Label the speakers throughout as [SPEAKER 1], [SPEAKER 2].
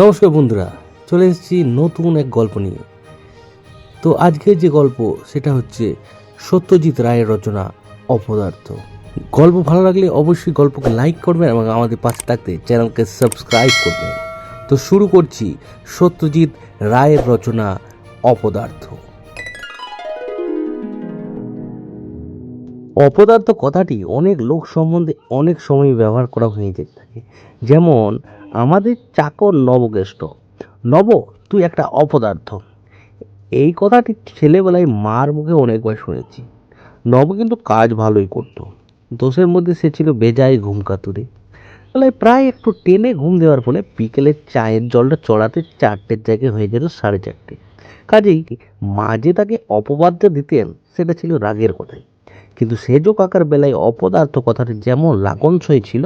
[SPEAKER 1] নমস্কার বন্ধুরা, চলে এসেছি নতুন এক গল্প নিয়ে। তো আজকের যে গল্প, সেটা হচ্ছে সত্যজিৎ রায়ের রচনা, অপদার্থ। গল্প ভালো লাগলে অবশ্যই গল্পকে লাইক করবেন এবং আমাদের পাশে থাকতে চ্যানেলকে সাবস্ক্রাইব করবেন। তো শুরু করছি সত্যজিৎ রায়ের রচনা, অপদার্থ। অপদার্থ কথাটি অনেক লোক সম্বন্ধে অনেক সময় ব্যবহার করা হয়ে যেতে থাকে। যেমন, আমাদের চাকর নবকেষ্ট নব, তুই একটা অপদার্থ। এই কথাটি ছেলেবেলায় মার মুখে অনেকবার শুনেছি। নব কিন্তু কাজ ভালোই করতো। দোষের মধ্যে সে ছিল বেজায় ঘুম কাতুরে। প্রায় একটু টেনে ঘুম দেওয়ার ফলে বিকেলে চায়ের জলটা চড়াতে চারটের জায়গায় হয়ে যেত সাড়ে চারটে। কাজেই মা যে তাকে অপবাদ্য দিতেন, সেটা ছিল রাগের কথাই। কিন্তু সেজো কাকার বেলায় অপদার্থ কথাটি যেমন লাগনসই ছিল,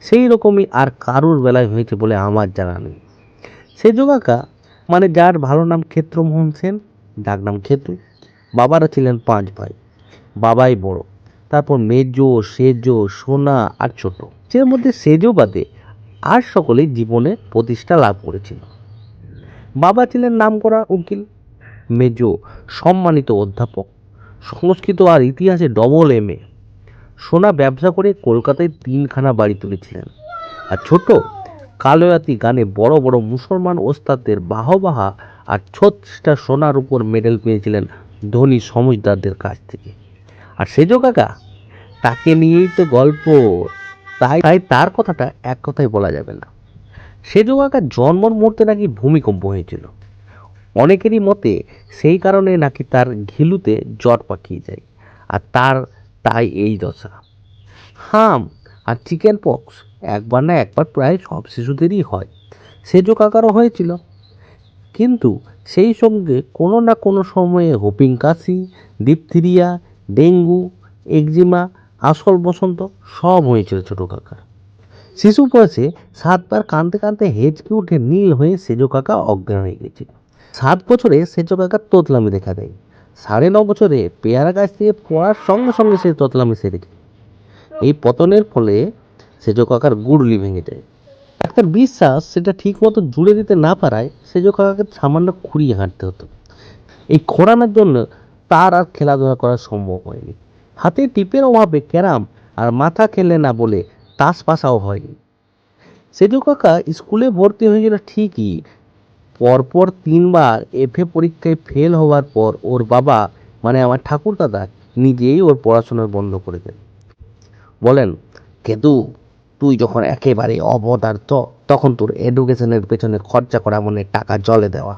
[SPEAKER 1] সেই রকমই আর কারুর বেলায় হয়েছে বলে আমার জানা নেই। সেজো কাকা মানে যার ভালো নাম ক্ষেত্রমোহন সেন ডাক নাম ক্ষেত্র বাবারা ছিলেন পাঁচ ভাই, বাবাই বড়, তারপর মেজো, সেজো, সোনা আর ছোট। এর মধ্যে সেজো বাদে আর সকলেই জীবনে প্রতিষ্ঠা লাভ করেছিল। বাবা ছিলেন নামকরা উকিল, মেজো সম্মানিত অধ্যাপক সংস্কৃত আর ইতিহাসে ডবল এম এ সোনা ব্যবসা করে কলকাতায় তিনখানা বাড়ি তুলেছিলেন। আর ছোট কালোয়াতি গানে বড় বড় মুসলমান ওস্তাদদের বাহবাহা আর ছত্রিশটা সোনার উপর মেডেল পেয়েছিলেন ধনী সমজদারদের কাছ থেকে। আর সেজো কাকা, তাকে নিয়েই তো গল্প। তাই তাই তার কথাটা এক কথায় বলা যাবে না। সেজো কাকার জন্মর মুহূর্তে নাকি ভূমিকম্প হয়েছিল। অনেকেরই মতে সেই কারণে নাকি তার ঘিলুতে জট পাকিয়ে যায়, আর তার তাই এই দশা। হাম, আর চিকেন পক্স একবার না একবার প্রায় সব শিশুদেরই হয়। সেজো কাকারও হয়েছিল। কিন্তু সেই সঙ্গে কোনো না কোনো সময়ে হোপিং কাশি, ডিপথিরিয়া, ডেঙ্গু, একজিমা, আসল বসন্ত সব হয়েছিল ছোটো কাকার শিশু বয়সে সাতবার কাঁদতে কাঁদতে হেঁচকে উঠে নীল হয়ে সেজো কাকা অজ্ঞান হয়ে গেছিল সাত বছরে সেজো কাকার তোতলামি দেখা দেয়। সাড়ে ন বছরে পেয়ারা গাছ থেকে পড়ার সঙ্গে সঙ্গে সে তোতলামি সেরে যায়। এই পতনের ফলে সেজো কাকার গুড়লি ভেঙে যায়। ডাক্তার বিশ্বাস সেটা ঠিক মতো জুড়ে দিতে না পারায় সেজো কাকাকে সামান্য খুঁড়িয়ে হাঁটতে হতো। এই খোঁড়ানোর জন্য তার আর খেলাধুলা করা সম্ভব হয়নি। হাতে টিপের অভাবে ক্যারাম আর মাথা খেলে না বলে তাস পাশাও হয়নি। সেজো কাকা স্কুলে ভর্তি হয়েছিল ঠিকই পরপর তিনবার এফএ পরীক্ষায় ফেল হওয়ার পর ওর বাবা মানে আমার ঠাকুর দাদা, নিজেই ওর পড়াশোনা বন্ধ করে দেন। বলেন কেতু তুই যখন একেবারে অবদার্থ তখন তোর এডুকেশনের পেছনে খরচা করা মনে টাকা জলে দেওয়া।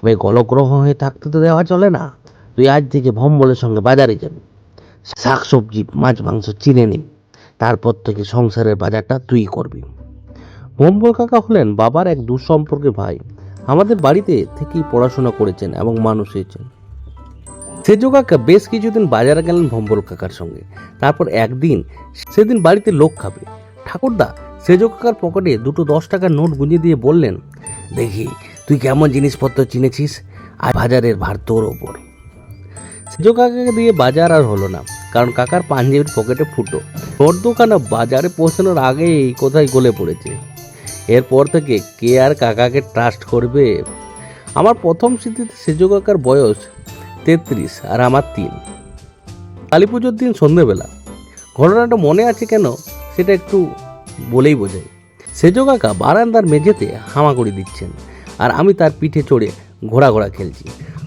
[SPEAKER 1] তবে গলগ্রহ হয়ে থাকতে তো দেওয়া চলে না। তুই আজ থেকে ভম্বলের সঙ্গে বাজারে যাবি। শাক, সবজি, মাছ, মাংস চিনে নিবি। তারপর থেকে সংসারের বাজারটা তুই করবি। ভম্বল কাকা হলেন বাবার এক দুঃসম্পর্কে ভাই। আমাদের বাড়িতে থেকেই পড়াশোনা করেছেন এবং মানুষ হয়েছেন। সেজো কাকা বেশ কিছুদিন বাজারে গেলেন ভম্বল কাকার সঙ্গে। তারপর একদিন সেদিন বাড়িতে লোক খাবে। ঠাকুরদা সেজো কাকার পকেটে দুটো দশ টাকার নোট গুঁজে দিয়ে বললেন, দেখি, তুই কেমন জিনিসপত্র চিনেছিস? আর বাজারের ভার তোর ওপর। সেজো কাকাকে দিয়ে বাজার আর হলো না, কারণ কাকার পাঞ্জাবির পকেটে ফুটো। দোকানে বাজারে পৌঁছানোর আগেই কোথায় গলে পড়েছে। এরপর থেকে কে আর কাকাকে ট্রাস্ট করবে? আমার প্রথম স্মৃতিতে সেজো কাকার বয়স তেত্রিশ আর আমার তিন। কালী পুজোর দিন সন্ধেবেলা। ঘটনাটা মনে আছে কেন? সেটা একটু বলেই বোঝাই। সেজো কাকা বারান্দার মেঝেতে হামাগুড়ি দিচ্ছেন আর আমি তার পিঠে চড়ে ঘোড়া ঘোড়া খেলছি।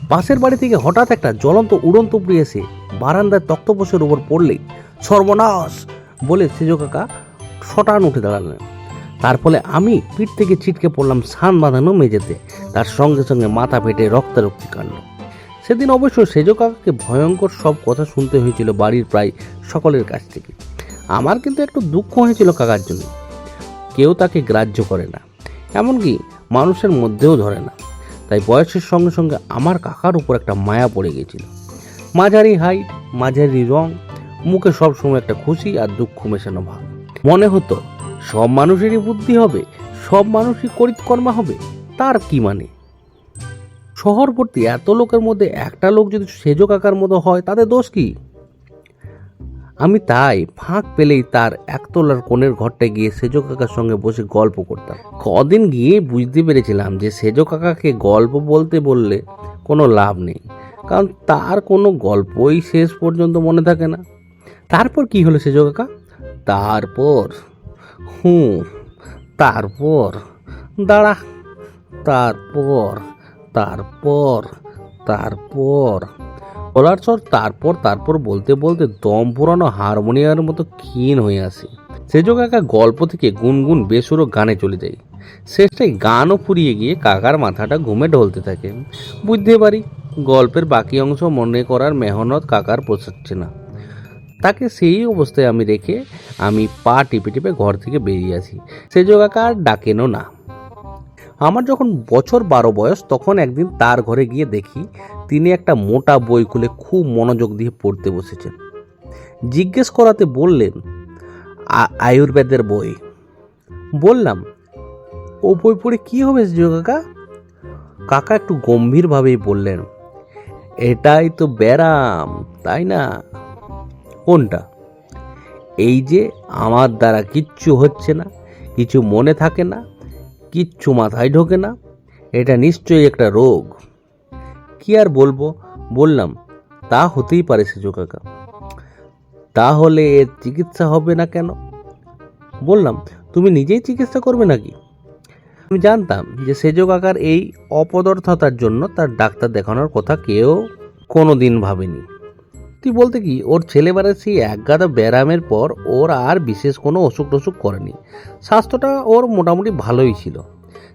[SPEAKER 1] পাশের বাড়ি থেকে হঠাৎ একটা জ্বলন্ত উড়ন্ত উপড়ে এসে বারান্দার তক্তপোষের উপর পড়লেই সর্বনাশ বলে সেজো কাকা শটান উঠে দাঁড়ালেন। তার ফলে আমি পিঠ থেকে ছিটকে পড়লাম সান বাঁধানো মেঝেতে। তার সঙ্গে সঙ্গে মাথা ফেটে রক্তারক্তি কাণ্ড। সেদিন অবশ্য সেজো কাকাকে ভয়ঙ্কর সব কথা শুনতে হয়েছিল বাড়ির প্রায় সকলের কাছ থেকে। আমার কিন্তু একটু দুঃখ হয়েছিল কাকার জন্য। কেউ তাকে গ্রাহ্য করে না। এমনকি মানুষের মধ্যেও ধরে না। তাই বয়সের সঙ্গে সঙ্গে আমার কাকার উপর একটা মায়া পড়ে গেছিল মাঝারি হাইট, মাঝারি রং, মুখে সবসময় একটা খুশি আর দুঃখ মেশানো ভাব। মনে হতো সব মানুষেরই বুদ্ধি হবে, সব মানুষই করিতকর্মা হবে, তার কি মানে? শহরবর্তী এত লোকের মধ্যে একটা লোক যদি সেজো কাকার মতো হয়, তাতে দোষ কি? আমি তাই ফাঁক পেলেই তার একতলার কোণের ঘরটায় গিয়ে সেজো কাকার সঙ্গে বসে গল্প করতাম। কদিন গিয়ে বুঝতে পেরেছিলাম যে সেজো কাকাকে গল্প বলতে বললে কোনো লাভ নেই, কারণ তার কোনো গল্পই শেষ পর্যন্ত মনে থাকে না। তারপর কি হলো সেজো কাকা তারপর হুম তারপর, দাঁড়া, তারপর তারপর তারপর। বলার স্বর তারপর তারপর বলতে বলতে দম পুরানো হারমোনিয়ামের মতো ক্ষীণ হয়ে আসে। সেজো কাকা গল্প থেকে গুনগুন বেসুরো গানে চলে যায়। শেষটাই গানও ফুরিয়ে গিয়ে কাকার মাথাটা ঘুমে ঢলতে থাকে। বুঝতে পারি গল্পের বাকি অংশ মনে করার মেহনত কাকার পোষাচ্ছে না। তাকে সেই অবস্থায় আমি রেখে আমি পা টিপে টিপে ঘর থেকে বেরিয়ে আসি। সেজো কাকা আর ডাকেনও না। আমার যখন বছর বারো বয়স, তখন একদিন তার ঘরে গিয়ে দেখি তিনি একটা মোটা বই খুলে খুব মনোযোগ দিয়ে পড়তে বসেছেন। জিজ্ঞেস করাতে বললেন আয়ুর্বেদের বই? বললাম, ও বই পড়ে কি হবে কাকা কাকা একটু গম্ভীরভাবেই বললেন, এটাই তো ব্যারাম, তাই না? কোনটা? এই যে আমার দ্বারা কিচ্ছু হচ্ছে না, কিছু মনে থাকে না, কিচ্ছু মাথায় ঢোকে না, এটা নিশ্চয়ই একটা রোগ। কি আর বলব? বললাম, তা হতেই পারে সেজো কাকা। তাহলে এর চিকিৎসা হবে না কেন? বললাম, তুমি নিজেই চিকিৎসা করবে নাকি? আমি জানতাম যে সেজো কাকার এই অপদর্থতার জন্য তার ডাক্তার দেখানোর কথা কেউ কোনো দিন ভাবেনি। তুই বলতে কি, ওর ছেলেবেলার সেই একগাদা ব্যায়ামের পর ওর আর বিশেষ কোনো অসুখ টসুখ করেনি। স্বাস্থ্যটা ওর মোটামুটি ভালোই ছিল।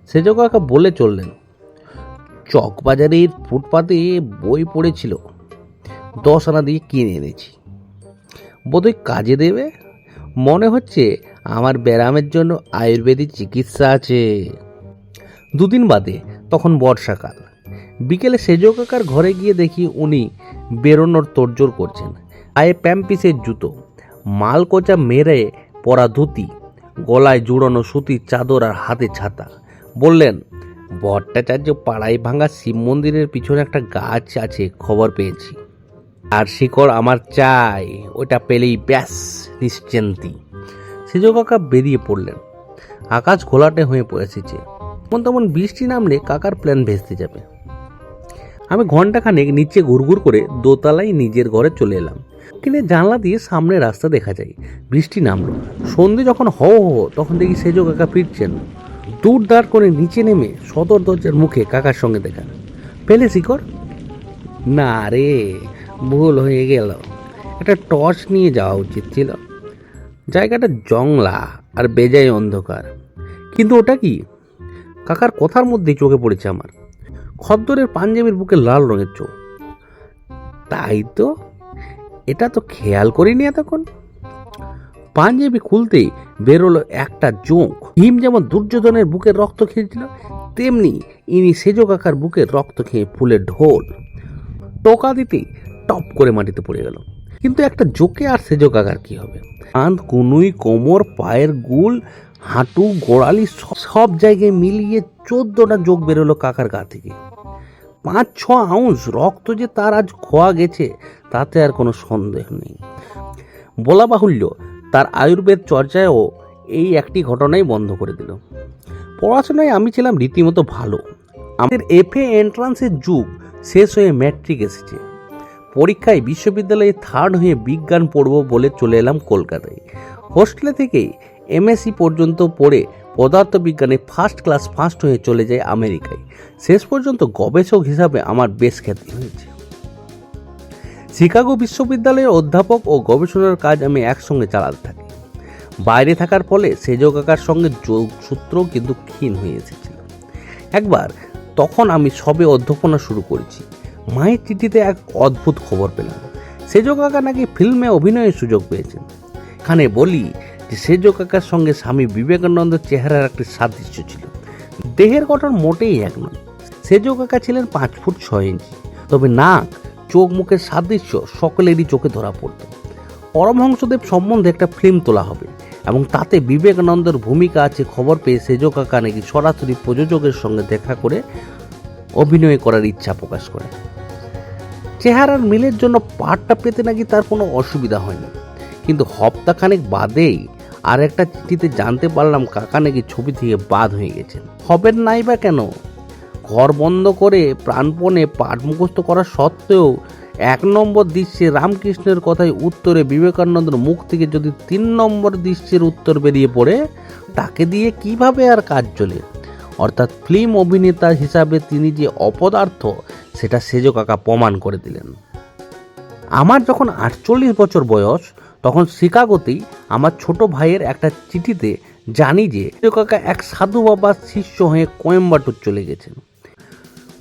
[SPEAKER 1] সেজো কাকা বলে চললেন, চকবাজারের ফুটপাতে বই পড়েছিল দশ আনা দিয়ে কিনে এনেছি। বোধহয় কাজে দেবে? মনে হচ্ছে আমার ব্যায়ামের জন্য আয়ুর্বেদিক চিকিৎসা আছে। দুদিন বাদে, তখন বর্ষাকাল। বিকেলে সেজো কাকার ঘরে গিয়ে দেখি উনি বেরোনোর তোড়জোড় করছেন। পায়ে প্যাম্পিসের জুতো মালকোচা মেরে পরা ধুতি, গলায় জুড়ানো সুতির চাদর আর হাতে ছাতা। বললেন, ভট্টাচার্য পাড়ায় ভাঙা শিব মন্দিরের পিছনে একটা গাছ আছে, খবর পেয়েছি। আর শিকড় আমার চাই, ওটা পেলেই ব্যাস, নিশ্চিন্তি। সেজো কাকা বেরিয়ে পড়লেন। আকাশ ঘোলাটে হয়ে পড়েছে তখন তেমন বৃষ্টি নামলে কাকার প্ল্যান ভেস্তে যাবে। আমি ঘন্টাখানেক নিচে ঘুরঘুর করে দোতলায় নিজের ঘরে চলে এলাম। কিনে জানলা দিয়ে সামনে রাস্তা দেখা যায়। বৃষ্টি নামলো। সন্ধে যখন হো তখন দেখি সেজো কাকা ফিরছেন। দূর দাঁড় করে নিচে নেমে সদর দরজার মুখে কাকার সঙ্গে দেখা। পেলে শিকড়? না রে, ভুল হয়ে গেল। একটা টর্চ নিয়ে যাওয়া উচিত ছিল। জায়গাটা জংলা আর বেজায় অন্ধকার। কিন্তু ওটা কি? কাকার কথার মধ্যেই চোখে পড়েছে আমার। খদ্দরের পাঞ্জাবির বুকে লাল রঙের চোখ। তাই তো, এটা তো খেয়াল করিনি এতক্ষণ। পাঞ্জাবি খুলতেই বেরোলো একটা জোঁক। হিম যেমন দুর্যোধনের বুকের রক্ত খেয়েছিল, তেমনি ইনি সেজো কাকার বুকের রক্ত খেয়ে ফুলে ঢোল টোকা দিতেই টপ করে মাটিতে পড়ে গেল। কিন্তু একটা জোকে আর সেজো কাকার কি হবে? কাঁধ কুনুই, কোমর, পায়ের গুল, হাঁটু, গোড়ালি সব- জায়গায় মিলিয়ে চোদ্দটা যোগ বেরোলো কাকার গা থেকে। পাঁচ ছ আউন্স রক্ত যে তার আজ খোয়া গেছে, তাতে আর কোনো সন্দেহ নেই। বলা বাহুল্য, তার আয়ুর্বেদ চর্চায়ও এই একটি ঘটনাই বন্ধ করে দিল। পড়াশোনায় আমি ছিলাম রীতিমতো ভালো। আমাদের এফএ এন্ট্রান্সের যুগ শেষ হয়ে ম্যাট্রিক এসেছে। পরীক্ষায় বিশ্ববিদ্যালয়ে থার্ড হয়ে বিজ্ঞান পড়ব বলে চলে এলাম কলকাতায়। হোস্টেলে থেকেই এমএসসি পর্যন্ত পড়ে পদার্থবিজ্ঞানে ফার্স্ট ক্লাস ফার্স্ট হয়ে চলে যায় আমেরিকায়। শেষ পর্যন্ত গবেষক হিসাবে আমার বেশ খ্যাতি হয়েছে। শিকাগো বিশ্ববিদ্যালয়ের অধ্যাপক ও গবেষণার কাজ আমি একসঙ্গে চালাতে থাকি। বাইরে থাকার ফলে সেজো কাকার সঙ্গে যোগসূত্রও কিন্তু ক্ষীণ হয়ে এসেছিল। একবার তখন আমি সবে অধ্যাপনা শুরু করেছি। মায়ের চিঠিতে এক অদ্ভুত খবর পেলাম। সেজো কাকা নাকি ফিল্মে অভিনয়ের সুযোগ পেয়েছেন। এখানে বলি সেজো কাকার সঙ্গে স্বামী বিবেকানন্দের চেহারার একটি সাদৃশ্য ছিল। দেহের গঠন মোটেই এক নয়। সেজো কাকা ছিলেন পাঁচ ফুট ছয় ইঞ্চি। তবে নাক, চোখ মুখের সাদৃশ্য সকলেরই চোখে ধরা পড়ত। পরমহংসদেব সম্বন্ধে একটা ফিল্ম তোলা হবে এবং তাতে বিবেকানন্দের ভূমিকা আছে খবর পেয়ে সেজো কাকা নাকি সরাসরি প্রযোজকের সঙ্গে দেখা করে অভিনয় করার ইচ্ছা প্রকাশ করে চেহারার মিলের জন্য পাঠটা পেতে নাকি তার কোনো অসুবিধা হয়নি। কিন্তু হপ্তাখানেক বাদেই আর একটা চিঠিতে জানতে পারলাম কাকা নাকি ছবি থেকে বাদ হয়ে গেছেন। হবেন নাই বা কেন? ঘর বন্ধ করে প্রাণপণে পাঠ মুখস্থ করা সত্ত্বেও এক নম্বর দৃশ্যে রামকৃষ্ণের কথায় উত্তরে বিবেকানন্দের মুখ থেকে যদি তিন নম্বর দৃশ্যের উত্তর বেরিয়ে পড়ে, তাকে দিয়ে কীভাবে আর কাজ চলে? অর্থাৎ ফিল্ম অভিনেতা হিসাবে তিনি যে অপদার্থ, সেটা সেজো কাকা প্রমাণ করে দিলেন। আমার যখন আটচল্লিশ বছর বয়স তখন শিকাগোতেই আমার ছোট ভাইয়ের একটা চিঠিতে জানি যে কাকা এক সাধু বাবার শিষ্য হয়ে কোয়েম্বাটুর চলে গেছেন।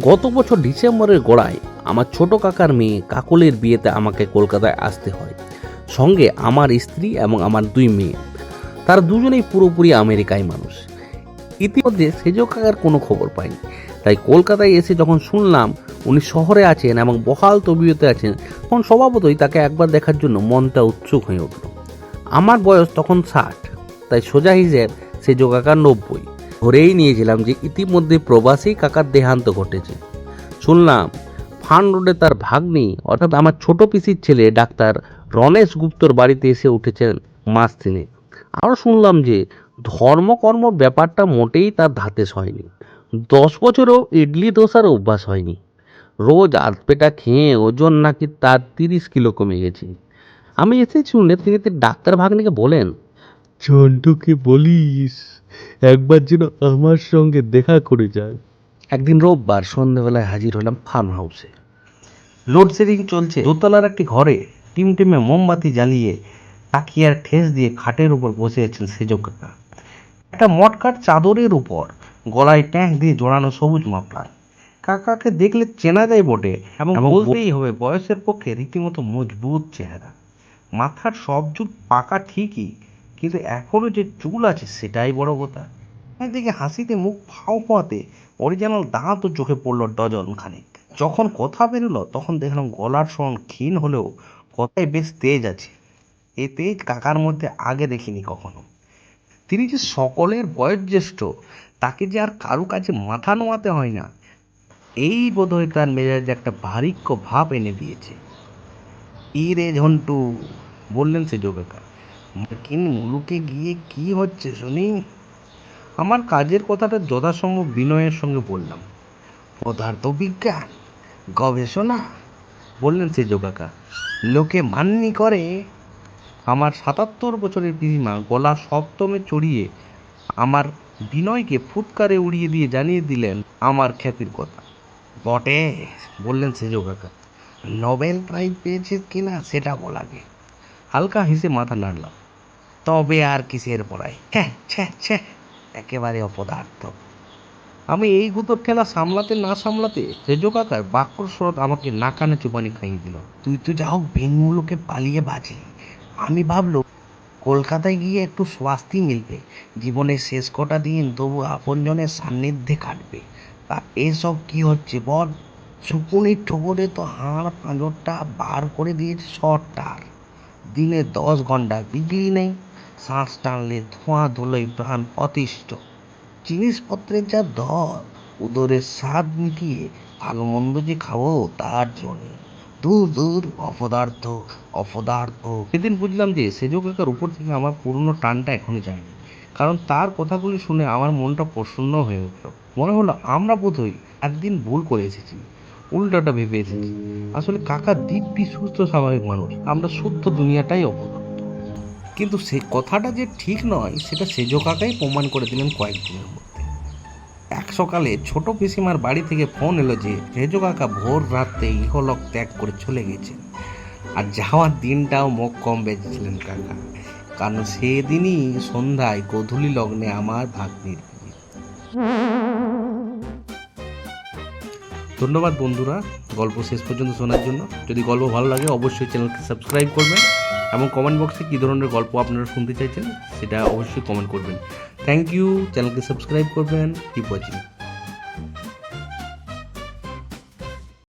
[SPEAKER 1] গত বছর ডিসেম্বরের গোড়ায় আমার ছোট কাকার মেয়ে কাকলের বিয়েতে আমাকে কলকাতায় আসতে হয়। সঙ্গে আমার স্ত্রী এবং আমার দুই মেয়ে। তারা দুজনেই পুরোপুরি আমেরিকায় মানুষ। ইতিমধ্যে সেজো কাকার কোনো খবর পাইনি। তাই কলকাতায় এসে যখন শুনলাম, উনি শহরে আছেন এবং বহাল তবিয়তে আছেন তখন স্বভাবতই তাকে একবার দেখার জন্য মনটা উৎসুক হয়ে উঠল। আমার বয়স তখন ষাট, তাই সোজা হিসেব সে কাকার নব্বই। ধরেই নিয়েছিলাম যে ইতিমধ্যে প্রবাসী কাকার দেহান্ত ঘটেছে। শুনলাম, ফান রোডে তার ভাগ্নি, অর্থাৎ আমার ছোট পিসির ছেলে, ডাক্তার রণেশ গুপ্তর বাড়িতে এসে উঠেছেন মাস তিনে আরও শুনলাম যে ধর্মকর্ম ব্যাপারটা মোটেই তার ধাতে হয়নি দশ বছরও ইডলি দোসার অভ্যাস হয়নি। রোজ আধপেটা খেয়ে ওজন নাকি তার তিরিশ কিলো কমে গেছে। আমি এসে শুনে তিনি তো ডাক্তার ভাগ্নিকে বলেন
[SPEAKER 2] চন্টুকে বলিস একবার যেন আমার সঙ্গে দেখা করে যায়
[SPEAKER 1] একদিন রোববার সন্ধ্যেবেলায় হাজির হলাম ফার্ম হাউসে লোডশেডিং চলছে। দোতলার একটি ঘরে টিমটিমে মোমবাতি জ্বালিয়ে তাকিয়ার ঠেস দিয়ে খাটের উপর বসে আছেন সেজো কাকা। একটা মটকার চাদরের উপর গলায় ট্যাঙ্ক দিয়ে জোড়ানো সবুজ মাফলার। কাকাকে দেখলে চেনা যায় বটে এবং বলতেই হবে বয়সের পক্ষে রীতিমতো মজবুত চেহারা। মাথার সব চুল পাকা ঠিকই কিন্তু এখনও যে চুল আছে সেটাই বড় কথা। একদিকে হাসিতে মুখ ফাও ফাওয়াতে অরিজিনাল দাঁতও চোখে পড়ল ডজন খানিক যখন কথা বেরোলো তখন দেখলাম গলার স্বর ক্ষীণ হলেও কথায় বেশ তেজ আছে। এই তেজ কাকার মধ্যে আগে দেখিনি কখনো। তিনি যে সকলের বয়োজ্যেষ্ঠ তাকে যে আর কারু কাছে মাথা নোয়াতে হয় না। এই বোধহয় তার মেজাজে একটা ভারিক্য ভাব এনে দিয়েছে। ই রে ঝন্টু, বললেন সে যোগাকা মার্কিন মুলুকে গিয়ে কি হচ্ছে শুনি? আমার কাজের কথাটা যথাসম্ভব বিনয়ের সঙ্গে বললাম। পদার্থবিজ্ঞান গবেষণা, বললেন সে যোগাকা লোকে মাননি করে। আমার সাতাত্তর বছরের পিসিমা গলা সপ্তমে চড়িয়ে আমার বিনয়কে ফুৎকারে উড়িয়ে দিয়ে জানিয়ে দিলেন আমার খ্যাতির কথা। বটে। বললেন সেজো কাকা, নোবেল প্রাইজ পেয়েছিস কিনা সেটা বলাগে হালকা হেসে মাথা নাড়লাম। তবে আর কিসের পড়াই। হ্যাঁ ছ্যা ছ্যা একেবারে অপদার্থ। আমি এই গুতোর খেলা সামলাতে না সামলাতে সেজো কাকার বাক্য স্রোত আমাকে নাকানে চুপানি খাইয়ে দিল। তুই তো যা হোক বেঙ্গুলোকে পালিয়ে বাঁচলি আমি ভাবলো কলকাতায় গিয়ে একটু স্বাস্তি মিলবে। জীবনের শেষ কটা দিন তবু আপনজনের সান্নিধ্যে কাটবে। তা এসব কি হচ্ছে বল? শুকুনির ঠোকরে তো হাড় পাঁজরটা বার করে দিয়েছে শর্টটার দিনে দশ ঘণ্টা বিজলি নেই, শ্বাস টানলে ধোঁয়া ধুলোয় প্রাণ অতিষ্ঠ। জিনিসপত্রের যা দর, উদরের স্বাদ মিটিয়ে ভালো মন্দ যে খাব তার জন্য। দূর দূর, অপদার্থ অপদার্থ। সেদিন বুঝলাম যে সেজো কাকার উপর থেকে আমার পুরনো টানটা এখনও যায়নি। কারণ তার কথাগুলি শুনে আমার মনটা প্রসন্ন হয়ে উঠল। মনে হলো আমরা বোধহয় একদিন ভুল করে এসেছি, উল্টাটা ভেবে এসেছি। আসলে কাকা দিব্যি, সুস্থ, স্বাভাবিক মানুষ। আমরা সত্য দুনিয়াটাই অপদার্থ কিন্তু সে কথাটা যে ঠিক নয়, সেটা সেজো কাকাই প্রমাণ করে দিলেন কয়েকদিনের মধ্যে। এক সকালে ছোট পিসিমার বাড়ি থেকে ফোন এলো যে সেজো কাকা ভোর রাতে ইহলোক ত্যাগ করে চলে গেছেন। আর যাওয়ার দিনটাও মুখ কম বেঁচেছিলেন কাকা। কারণ সেদিনই সন্ধ্যায় গোধূলি লগ্নে আমার ভাগ্নির বিয়ে। ধন্যবাদ বন্ধুরা, গল্প শেষ পর্যন্ত শোনার জন্য। যদি গল্প ভালো লাগে, অবশ্যই চ্যানেলকে সাবস্ক্রাইব করবেন এবং কমেন্ট বক্সে কী ধরনের গল্প আপনারা শুনতে চাইছেন, সেটা অবশ্যই কমেন্ট করবেন। থ্যাংক ইউ চ্যানেলকে সাবস্ক্রাইব করবেন কিপ ওয়াচিং